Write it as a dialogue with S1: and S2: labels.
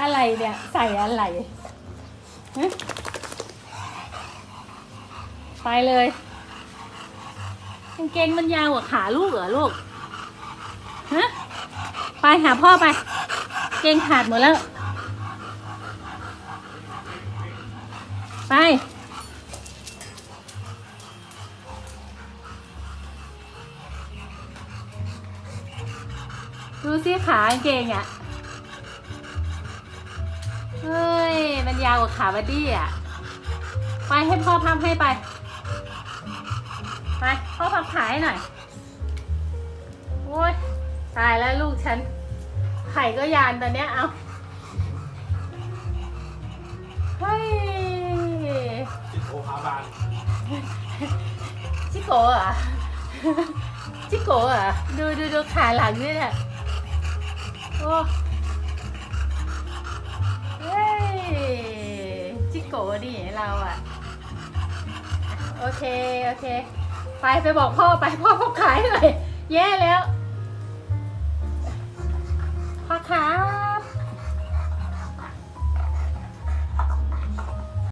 S1: อะไรเนี่ย ใส่อะไรฮะไปเลยกางเกงมันยาวกว่าขาลูกเหรอลูก ฮะ ไปหาพ่อไป เกงขาดหมดแล้ว ไป ดูสิขากงเกงอะ ยาวกว่าขาบัดดี้อะ ไปให้พ่อพับให้ไป ไปพ่อพับขาให้หน่อย โอ้ยตายแล้วลูกฉัน ไข่ก็ยานตอนเนี้ยเอาเฮ้ย
S2: จิโอคาบาน
S1: จิโกะเหรอะจิโกะเหรอะดูดูดูขาหลังนี่แหละโอ้ กดิเราอะ โอเค โอเค ไปไปบอกพ่อไปพ่อพ่อขายหน่อยแย่แล้ว